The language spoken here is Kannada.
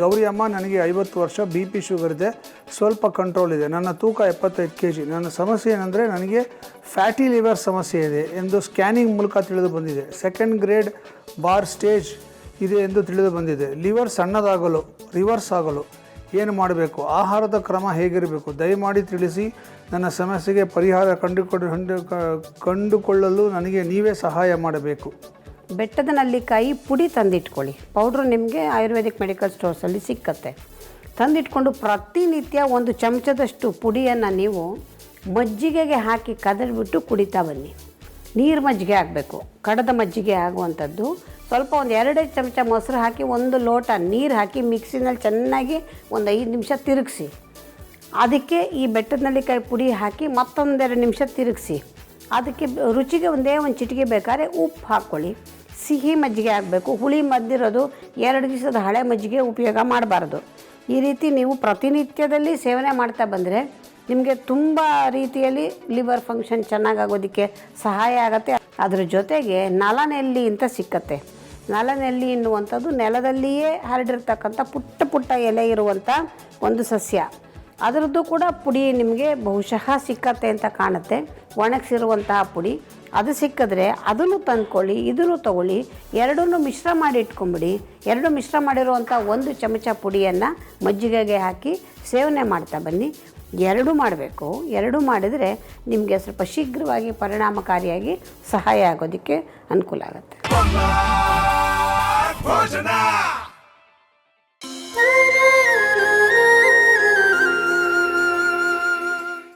ಗೌರಿ ಅಮ್ಮ ನನಗೆ ಐವತ್ತು ವರ್ಷ, ಬಿ ಪಿ ಶುಗರ್ ಇದೆ, ಸ್ವಲ್ಪ ಕಂಟ್ರೋಲ್ ಇದೆ. ನನ್ನ ತೂಕ ಎಪ್ಪತ್ತೈದು ಕೆ ಜಿ ನನ್ನ ಸಮಸ್ಯೆ ಏನಂದರೆ ನನಗೆ ಫ್ಯಾಟಿ ಲಿವರ್ ಸಮಸ್ಯೆ ಇದೆ ಎಂದು ಸ್ಕ್ಯಾನಿಂಗ್ ಮೂಲಕ ತಿಳಿದು ಬಂದಿದೆ. ಸೆಕೆಂಡ್ ಗ್ರೇಡ್ ಬಾರ್ ಸ್ಟೇಜ್ ಇದೆ ಎಂದು ತಿಳಿದು ಬಂದಿದೆ. ಲಿವರ್ ಸಣ್ಣದಾಗಲು ರಿವರ್ಸ್ ಆಗಲು ಏನು ಮಾಡಬೇಕು? ಆಹಾರದ ಕ್ರಮ ಹೇಗಿರಬೇಕು? ದಯಮಾಡಿ ತಿಳಿಸಿ. ನನ್ನ ಸಮಸ್ಯೆಗೆ ಪರಿಹಾರ ಕಂಡುಕೊಂಡು, ಕಂಡು ಕಂಡುಕೊಳ್ಳಲು ನನಗೆ ನೀವೇ ಸಹಾಯ ಮಾಡಬೇಕು. ಬೆಟ್ಟದ ನಲ್ಲಿಕಾಯಿ ಪುಡಿ ತಂದಿಟ್ಕೊಳ್ಳಿ. ಪೌಡ್ರು ನಿಮಗೆ ಆಯುರ್ವೇದಿಕ್ ಮೆಡಿಕಲ್ ಸ್ಟೋರ್ಸಲ್ಲಿ ಸಿಕ್ಕತ್ತೆ. ತಂದಿಟ್ಕೊಂಡು ಪ್ರತಿನಿತ್ಯ ಒಂದು ಚಮಚದಷ್ಟು ಪುಡಿಯನ್ನು ನೀವು ಮಜ್ಜಿಗೆಗೆ ಹಾಕಿ ಕದಡ್ಬಿಟ್ಟು ಕುಡಿತಾ ಬನ್ನಿ. ನೀರು ಮಜ್ಜಿಗೆ ಆಗಬೇಕು. ಕಡದ ಮಜ್ಜಿಗೆ ಆಗುವಂಥದ್ದು. ಸ್ವಲ್ಪ ಒಂದು ಎರಡೇ ಚಮಚ ಮೊಸರು ಹಾಕಿ, ಒಂದು ಲೋಟ ನೀರು ಹಾಕಿ ಮಿಕ್ಸಿನಲ್ಲಿ ಚೆನ್ನಾಗಿ ಒಂದು ಐದು ನಿಮಿಷ ತಿರುಗಿಸಿ. ಅದಕ್ಕೆ ಈ ಬೆಟ್ಟದ ನಲ್ಲಿಕಾಯಿ ಪುಡಿ ಹಾಕಿ ಮತ್ತೊಂದೆರಡು ನಿಮಿಷ ತಿರುಗಿಸಿ. ಅದಕ್ಕೆ ರುಚಿಗೆ ಒಂದೇ ಒಂದು ಚಿಟಿಕೆ ಬೇಕಾದ್ರೆ ಉಪ್ಪು ಹಾಕ್ಕೊಳ್ಳಿ. ಸಿಹಿ ಮಜ್ಜಿಗೆ ಆಗಬೇಕು ಹುಳಿ ಮದ್ದಿರೋದು ಎರಡು ದಿವಸದ ಹಳೆ ಮಜ್ಜಿಗೆ ಉಪಯೋಗ ಮಾಡಬಾರ್ದು. ಈ ರೀತಿ ನೀವು ಪ್ರತಿನಿತ್ಯದಲ್ಲಿ ಸೇವನೆ ಮಾಡ್ತಾ ಬಂದರೆ ನಿಮಗೆ ತುಂಬ ರೀತಿಯಲ್ಲಿ ಲಿವರ್ ಫಂಕ್ಷನ್ ಚೆನ್ನಾಗಾಗೋದಕ್ಕೆ ಸಹಾಯ ಆಗುತ್ತೆ. ಅದ್ರ ಜೊತೆಗೆ ನಲನೆಲ್ಲಿ ಅಂತ ಸಿಕ್ಕತ್ತೆ. ನಲನೆಲ್ಲಿ ಎನ್ನುವಂಥದ್ದು ನೆಲದಲ್ಲಿಯೇ ಹರಡಿರ್ತಕ್ಕಂಥ ಪುಟ್ಟ ಪುಟ್ಟ ಎಲೆ ಇರುವಂಥ ಒಂದು ಸಸ್ಯ. ಅದರದ್ದು ಕೂಡ ಪುಡಿ ನಿಮಗೆ ಬಹುಶಃ ಸಿಕ್ಕತ್ತೆ ಅಂತ ಕಾಣುತ್ತೆ. ಒಣಗಿಸಿರುವಂತಹ ಪುಡಿ. ಅದು ಸಿಕ್ಕಿದ್ರೆ ಅದನ್ನು ತಂದ್ಕೊಳ್ಳಿ, ಇದನ್ನು ತಗೊಳ್ಳಿ, ಎರಡನ್ನೂ ಮಿಶ್ರ ಮಾಡಿ ಇಟ್ಕೊಂಬಿಡಿ. ಎರಡು ಮಿಶ್ರ ಮಾಡಿರುವಂಥ ಒಂದು ಚಮಚ ಪುಡಿಯನ್ನು ಮಜ್ಜಿಗೆಗೆ ಹಾಕಿ ಸೇವನೆ ಮಾಡ್ತಾ ಬನ್ನಿ. ಎರಡೂ ಮಾಡಬೇಕು. ಎರಡೂ ಮಾಡಿದರೆ ನಿಮಗೆ ಸ್ವಲ್ಪ ಶೀಘ್ರವಾಗಿ ಪರಿಣಾಮಕಾರಿಯಾಗಿ ಸಹಾಯ ಆಗೋದಕ್ಕೆ ಅನುಕೂಲ ಆಗುತ್ತೆ.